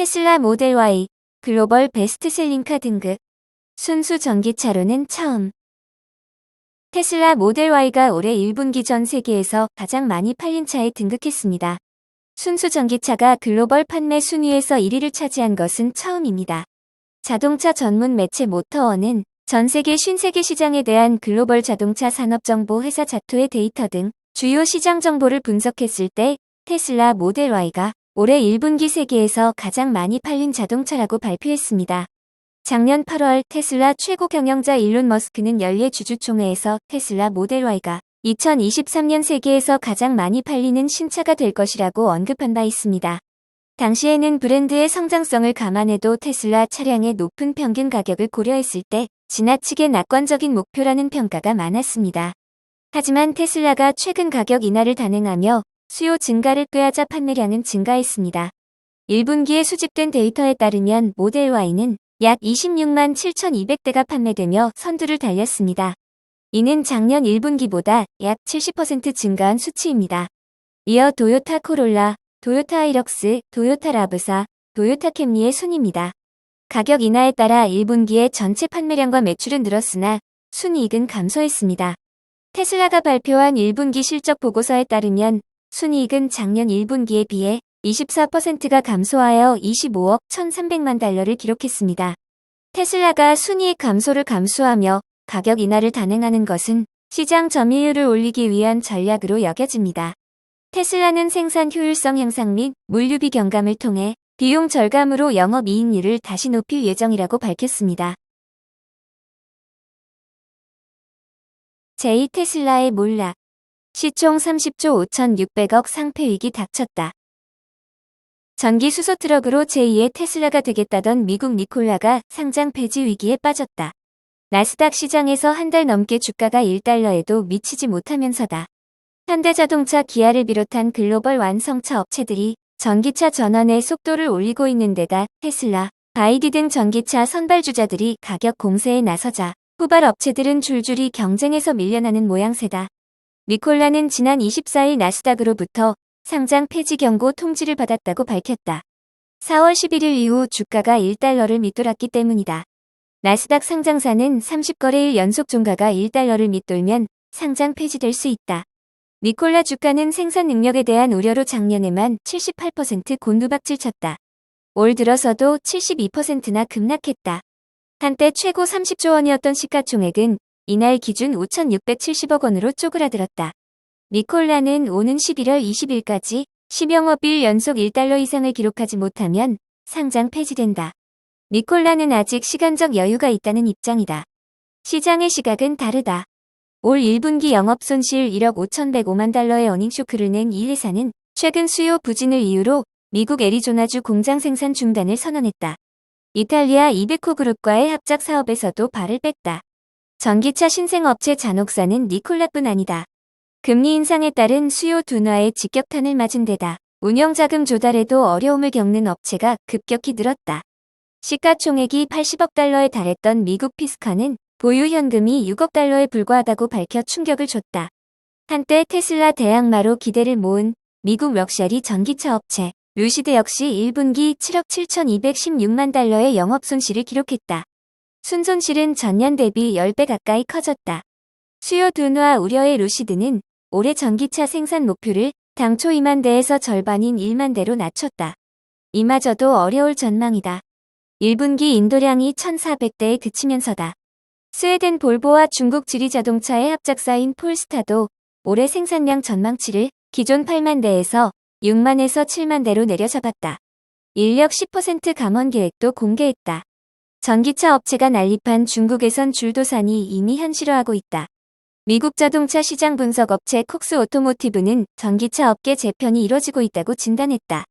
테슬라 모델 Y 글로벌 베스트셀링카 등급 순수 전기차로는 처음 테슬라 모델 Y가 올해 1분기 전 세계에서 가장 많이 팔린 차에 등극했습니다. 순수 전기차가 글로벌 판매 순위에서 1위를 차지한 것은 처음입니다. 자동차 전문 매체 모터원은 전 세계 53개 시장에 대한 글로벌 자동차 산업 정보 회사 자토의 데이터 등 주요 시장 정보를 분석했을 때 테슬라 모델 Y가 올해 1분기 세계에서 가장 많이 팔린 자동차라고 발표했습니다. 작년 8월 테슬라 최고 경영자 일론 머스크는 연례 주주총회에서 테슬라 모델 Y가 2023년 세계에서 가장 많이 팔리는 신차가 될 것이라고 언급한 바 있습니다. 당시에는 브랜드의 성장성을 감안해도 테슬라 차량의 높은 평균 가격을 고려했을 때 지나치게 낙관적인 목표라는 평가가 많았습니다. 하지만 테슬라가 최근 가격 인하를 단행하며 수요 증가를 꾀하자 판매량은 증가했습니다. 1분기에 수집된 데이터에 따르면 모델 Y는 약 26만 7,200대가 판매되며 선두를 달렸습니다. 이는 작년 1분기보다 약 70% 증가한 수치입니다. 이어 도요타 코롤라, 도요타 하이럭스, 도요타 라브사, 도요타 캠리의 순입니다. 가격 인하에 따라 1분기에 전체 판매량과 매출은 늘었으나 순이익은 감소했습니다. 테슬라가 발표한 1분기 실적 보고서에 따르면 순이익은 작년 1분기에 비해 24%가 감소하여 25억 1,300만 달러를 기록했습니다. 테슬라가 순이익 감소를 감수하며 가격 인하를 단행하는 것은 시장 점유율을 올리기 위한 전략으로 여겨집니다. 테슬라는 생산 효율성 향상 및 물류비 경감을 통해 비용 절감으로 영업이익률을 다시 높일 예정이라고 밝혔습니다. 제2 테슬라의 몰락 시총 30조 5,600억 상패 위기 닥쳤다. 전기 수소 트럭으로 제2의 테슬라가 되겠다던 미국 니콜라가 상장 폐지 위기에 빠졌다. 나스닥 시장에서 한 달 넘게 주가가 1달러에도 미치지 못하면서다. 현대자동차 기아를 비롯한 글로벌 완성차 업체들이 전기차 전환의 속도를 올리고 있는 데다 테슬라, 바이디 등 전기차 선발주자들이 가격 공세에 나서자 후발 업체들은 줄줄이 경쟁에서 밀려나는 모양새다. 니콜라는 지난 24일 나스닥으로부터 상장 폐지 경고 통지를 받았다고 밝혔다. 4월 11일 이후 주가가 1달러를 밑돌았기 때문이다. 나스닥 상장사는 30거래일 연속 종가가 1달러를 밑돌면 상장 폐지될 수 있다. 니콜라 주가는 생산 능력에 대한 우려로 작년에만 78% 곤두박질 쳤다. 올 들어서도 72%나 급락했다. 한때 최고 30조 원이었던 시가총액은 이날 기준 5,670억 원으로 쪼그라들었다. 니콜라는 오는 11월 20일까지 10영업 일 연속 1달러 이상을 기록하지 못하면 상장 폐지된다. 니콜라는 아직 시간적 여유가 있다는 입장이다. 시장의 시각은 다르다. 올 1분기 영업 손실 1억 5,105만 달러의 어닝쇼크를 낸 이 회사는 최근 수요 부진을 이유로 미국 애리조나주 공장 생산 중단을 선언했다. 이탈리아 이베코 그룹과의 합작 사업에서도 발을 뺐다. 전기차 신생업체 잔혹사는 니콜라뿐 아니다. 금리 인상에 따른 수요 둔화에 직격탄을 맞은 데다 운영자금 조달에도 어려움을 겪는 업체가 급격히 늘었다. 시가총액이 80억 달러에 달했던 미국 피스카는 보유 현금이 6억 달러에 불과하다고 밝혀 충격을 줬다. 한때 테슬라 대항마로 기대를 모은 미국 럭셔리 전기차 업체 루시드 역시 1분기 7억 7,216만 달러의 영업 손실을 기록했다. 순손실은 전년 대비 10배 가까이 커졌다. 수요 둔화 우려의 루시드는 올해 전기차 생산 목표를 당초 2만 대에서 절반인 1만 대로 낮췄다. 이마저도 어려울 전망이다. 1분기 인도량이 1,400대에 그치면서다. 스웨덴 볼보와 중국 지리자동차의 합작사인 폴스타도 올해 생산량 전망치를 기존 8만 대에서 6만에서 7만 대로 내려잡았다. 인력 10% 감원 계획도 공개했다. 전기차 업체가 난립한 중국에선 줄도산이 이미 현실화하고 있다. 미국 자동차 시장 분석 업체 콕스 오토모티브는 전기차 업계 재편이 이뤄지고 있다고 진단했다.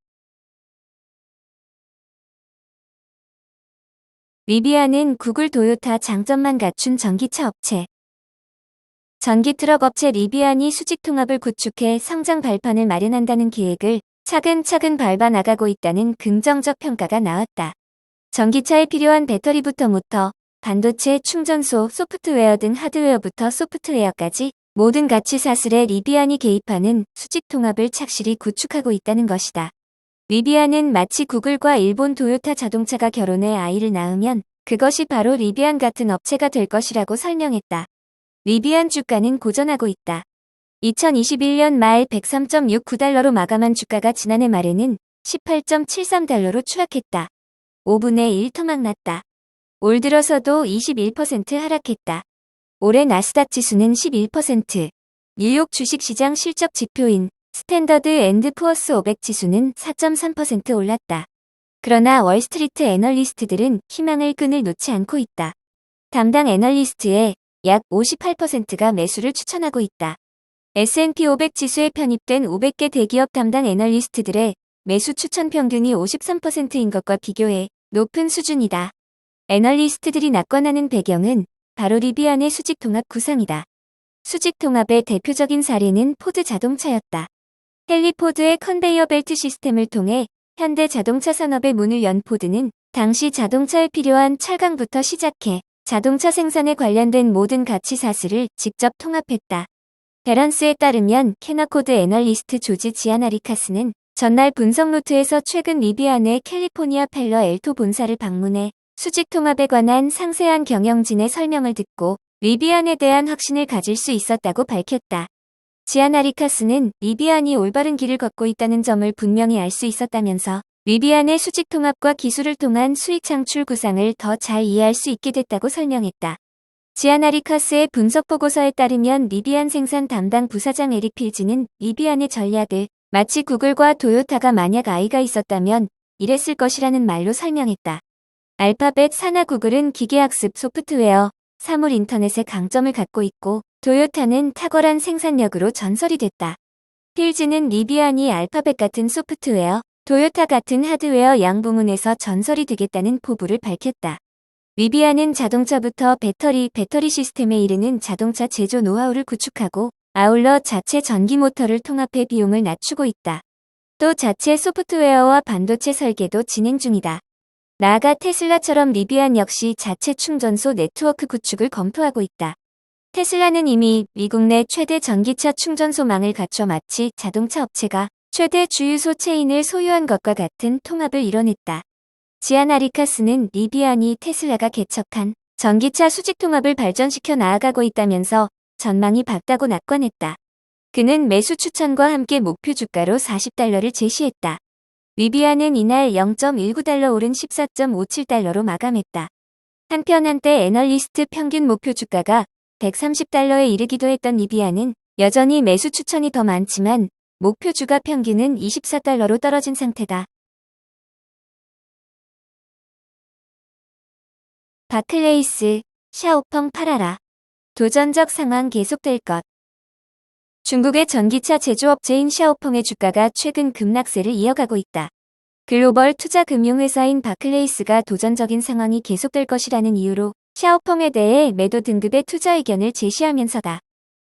리비아는 구글 도요타 장점만 갖춘 전기차 업체. 전기 트럭 업체 리비안이 수직 통합을 구축해 성장 발판을 마련한다는 계획을 차근차근 밟아 나가고 있다는 긍정적 평가가 나왔다. 전기차에 필요한 배터리부터 모터, 반도체, 충전소, 소프트웨어 등 하드웨어부터 소프트웨어까지 모든 가치 사슬에 리비안이 개입하는 수직 통합을 착실히 구축하고 있다는 것이다. 리비안은 마치 구글과 일본 도요타 자동차가 결혼해 아이를 낳으면 그것이 바로 리비안 같은 업체가 될 것이라고 설명했다. 리비안 주가는 고전하고 있다. 2021년 말 103.69달러로 마감한 주가가 지난해 말에는 18.73달러로 추락했다. 5분의 1 토막 났다. 올 들어서도 21% 하락했다. 올해 나스닥 지수는 11%, 뉴욕 주식시장 실적 지표인 스탠더드 앤드 푸어스 500 지수는 4.3% 올랐다. 그러나 월스트리트 애널리스트들은 희망을 끈을 놓지 않고 있다. 담당 애널리스트의 약 58%가 매수를 추천하고 있다. S&P 500 지수에 편입된 500개 대기업 담당 애널리스트들의 매수 추천 평균이 53%인 것과 비교해 높은 수준이다. 애널리스트들이 낙관하는 배경은 바로 리비안의 수직 통합 구상이다. 수직 통합의 대표적인 사례는 포드 자동차였다. 헨리 포드의 컨베이어 벨트 시스템을 통해 현대 자동차 산업의 문을 연 포드는 당시 자동차에 필요한 철강부터 시작해 자동차 생산에 관련된 모든 가치 사슬을 직접 통합했다. 베런스에 따르면 캐나코드 애널리스트 조지 지아나리카스는 전날 분석 노트에서 최근 리비안의 캘리포니아 펠러 엘토 본사를 방문해 수직 통합에 관한 상세한 경영진의 설명을 듣고 리비안에 대한 확신을 가질 수 있었다고 밝혔다. 지아나리카스는 리비안이 올바른 길을 걷고 있다는 점을 분명히 알 수 있었다면서 리비안의 수직 통합과 기술을 통한 수익 창출 구상을 더 잘 이해할 수 있게 됐다고 설명했다. 지아나리카스의 분석 보고서에 따르면 리비안 생산 담당 부사장 에릭 필즈는 리비안의 전략을 마치 구글과 도요타가 만약 아이가 있었다면 이랬을 것이라는 말로 설명했다. 알파벳 산하 구글은 기계학습 소프트웨어, 사물 인터넷의 강점을 갖고 있고 도요타는 탁월한 생산력으로 전설이 됐다. 필즈는 리비안이 알파벳 같은 소프트웨어, 도요타 같은 하드웨어 양 부문에서 전설이 되겠다는 포부를 밝혔다. 리비안은 자동차부터 배터리, 배터리 시스템에 이르는 자동차 제조 노하우를 구축하고 아울러 자체 전기 모터를 통합해 비용을 낮추고 있다. 또 자체 소프트웨어와 반도체 설계도 진행 중이다. 나아가 테슬라처럼 리비안 역시 자체 충전소 네트워크 구축을 검토하고 있다. 테슬라는 이미 미국 내 최대 전기차 충전소망을 갖춰 마치 자동차 업체가 최대 주유소 체인을 소유한 것과 같은 통합을 이뤄냈다. 지아나리카스는 리비안이 테슬라가 개척한 전기차 수직 통합을 발전시켜 나아가고 있다면서 전망이 밝다고 낙관했다. 그는 매수 추천과 함께 목표 주가로 40달러를 제시했다. 리비안은 이날 0.19달러 오른 14.57달러로 마감했다. 한편 한때 애널리스트 평균 목표 주가가 130달러에 이르기도 했던 리비안은 여전히 매수 추천이 더 많지만 목표 주가 평균은 24달러로 떨어진 상태다. 바클레이스, 샤오펑 팔아라. 도전적 상황 계속될 것. 중국의 전기차 제조업체인 샤오펑의 주가가 최근 급락세를 이어가고 있다. 글로벌 투자 금융회사인 바클레이스가 도전적인 상황이 계속될 것이라는 이유로 샤오펑에 대해 매도 등급의 투자 의견을 제시하면서다.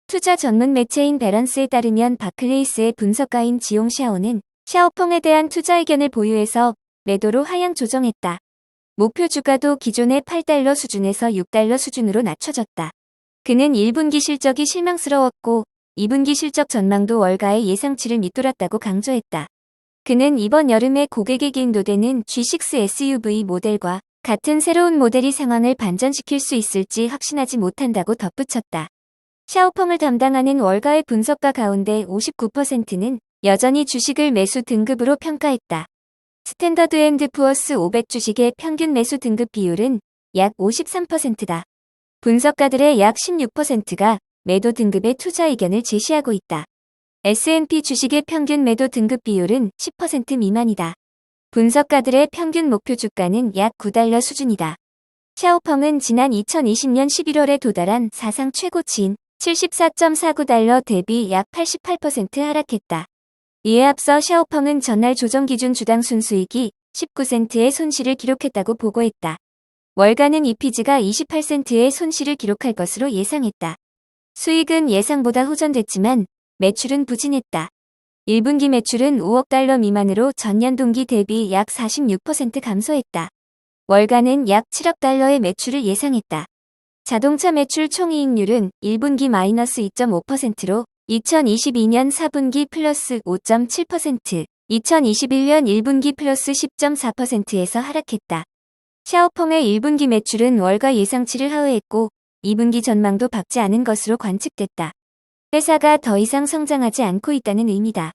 투자 전문 매체인 베런스에 따르면 바클레이스의 분석가인 지용 샤오는 샤오펑에 대한 투자 의견을 보유해서 매도로 하향 조정했다. 목표 주가도 기존의 8달러 수준에서 6달러 수준으로 낮춰졌다. 그는 1분기 실적이 실망스러웠고 2분기 실적 전망도 월가의 예상치를 밑돌았다고 강조했다. 그는 이번 여름에 고객에게 인도되는 G6 SUV 모델과 같은 새로운 모델이 상황을 반전시킬 수 있을지 확신하지 못한다고 덧붙였다. 샤오펑을 담당하는 월가의 분석가 가운데 59%는 여전히 주식을 매수 등급으로 평가했다. 스탠더드 앤드 푸어스 500 주식의 평균 매수 등급 비율은 약 53%다. 분석가들의 약 16%가 매도 등급의 투자 의견을 제시하고 있다. S&P 주식의 평균 매도 등급 비율은 10% 미만이다. 분석가들의 평균 목표 주가는 약 9달러 수준이다. 샤오펑은 지난 2020년 11월에 도달한 사상 최고치인 74.49달러 대비 약 88% 하락했다. 이에 앞서 샤오펑은 전날 조정 기준 주당 순수익이 19센트의 손실을 기록했다고 보고했다. 월가는 이피즈가 28센트의 손실을 기록할 것으로 예상했다. 수익은 예상보다 호전됐지만 매출은 부진했다. 1분기 매출은 5억 달러 미만으로 전년 동기 대비 약 46% 감소했다. 월가는 약 7억 달러의 매출을 예상했다. 자동차 매출 총이익률은 1분기 마이너스 2.5%로 2022년 4분기 플러스 5.7%, 2021년 1분기 플러스 10.4%에서 하락했다. 샤오펑의 1분기 매출은 월가 예상치를 하회했고 2분기 전망도 밝지 않은 것으로 관측됐다. 회사가 더 이상 성장하지 않고 있다는 의미다.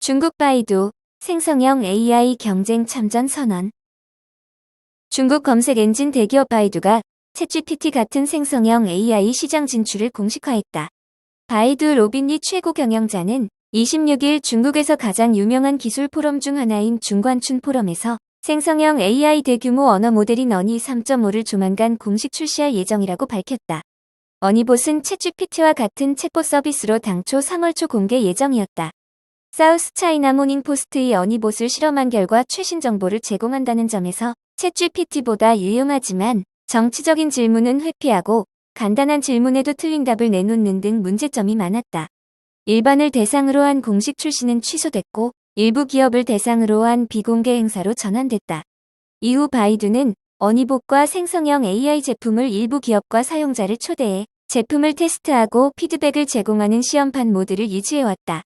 중국 바이두 생성형 AI 경쟁 참전 선언 중국 검색 엔진 대기업 바이두가 챗GPT 같은 생성형 AI 시장 진출을 공식화했다. 바이두 로빈리 최고 경영자는 26일 중국에서 가장 유명한 기술 포럼 중 하나인 중관춘 포럼에서 생성형 AI 대규모 언어 모델인 어니 3.5를 조만간 공식 출시할 예정이라고 밝혔다. 어니봇은 챗GPT와 같은 챗봇 서비스로 당초 3월 초 공개 예정이었다. 사우스 차이나 모닝 포스트의 어니봇을 실험한 결과 최신 정보를 제공한다는 점에서 챗GPT보다 유용하지만 정치적인 질문은 회피하고 간단한 질문에도 틀린 답을 내놓는 등 문제점이 많았다. 일반을 대상으로 한 공식 출시는 취소됐고 일부 기업을 대상으로 한 비공개 행사로 전환됐다. 이후 바이두는 어니봇과 생성형 AI 제품을 일부 기업과 사용자를 초대해 제품을 테스트하고 피드백을 제공하는 시험판 모드를 유지해왔다.